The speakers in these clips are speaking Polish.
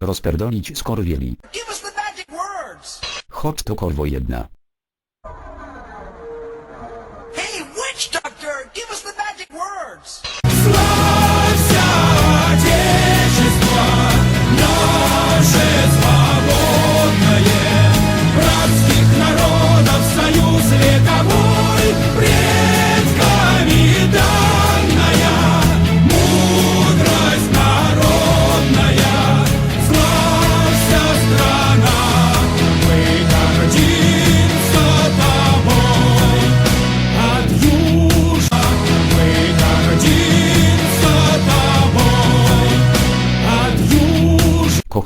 Rozpierdolić skorwieli. Chodź to korwo jedna.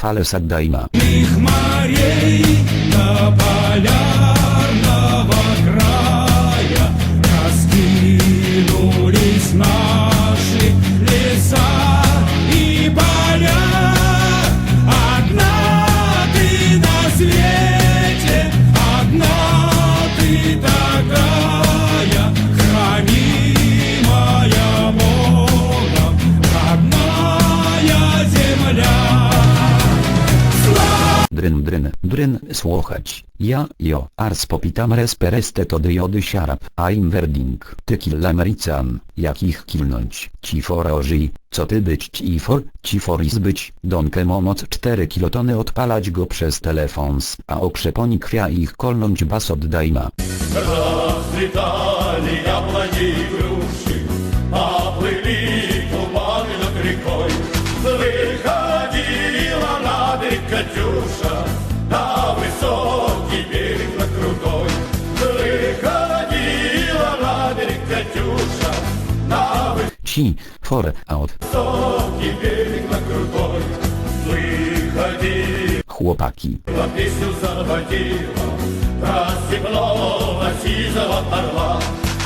Kochwale Saddajma. Раскинулись dryn dryn, dryn, słuchać, ja, jo, ars popitam respereste to diody siarap, I'm werding, ty kill American, jakich kilnąć, ci for ożyj, co ty być ci for, ci for is być, donke momoc 4 kilotony odpalać go przez telefon a okrzeponi kwia ich kolnąć bas oddajma. Rozwitali jabłoni gruszy, a Катюша, на высокий берег на крутой. Выходила на берег Катюша, на Ci, for, a od, высокий берег на крутой. Выходила chłopaki. песню заводила про сизого орла,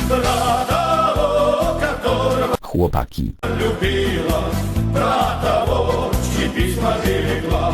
про того, которого Chłopaki. любила, про того, чьи письма берегла,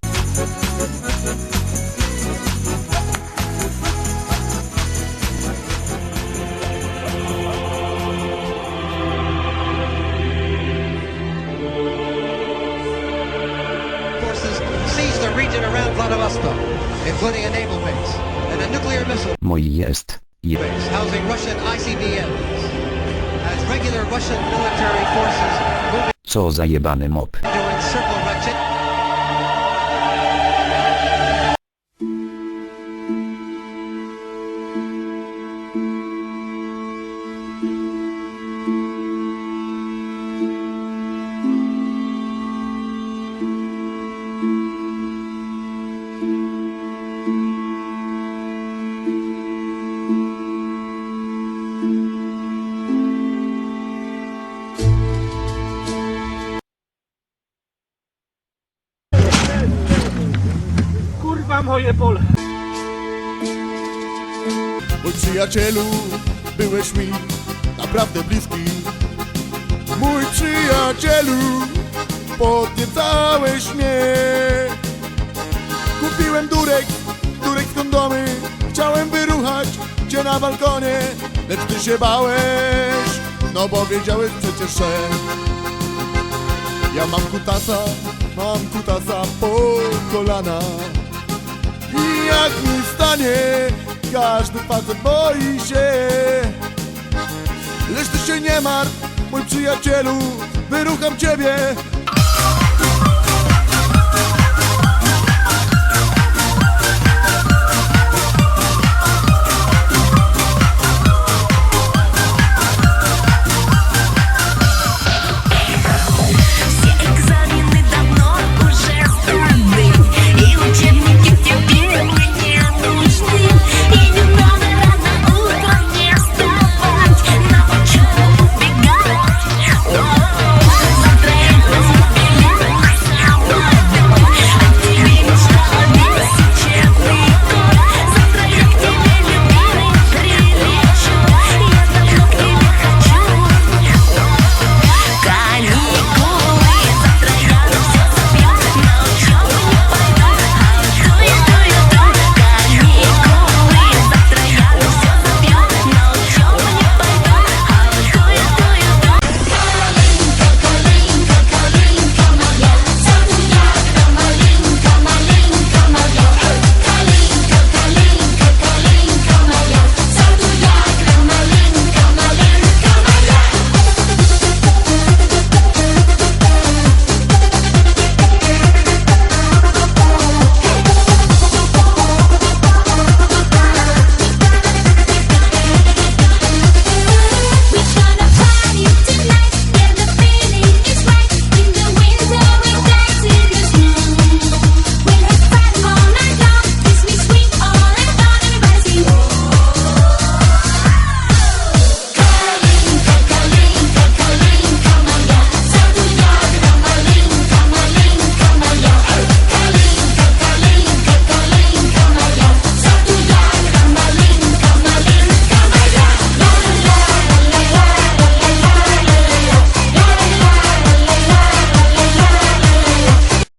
including a naval base and a nuclear missile jest. Je base housing Russian ICBMs. As regular Russian military forces co za jebany mop. Mój przyjacielu, byłeś mi naprawdę bliski. Mój przyjacielu, podniecałeś mnie. Kupiłem durek, durek z kondomy. Chciałem wyruchać cię na balkonie Lecz ty się bałeś, no bo wiedziałeś przecież, że Ja mam kutasa, mam kutasa po kolana jak mi stanie, każdy facet boi się. Lecz ty się nie martw, mój przyjacielu Wyrucham ciebie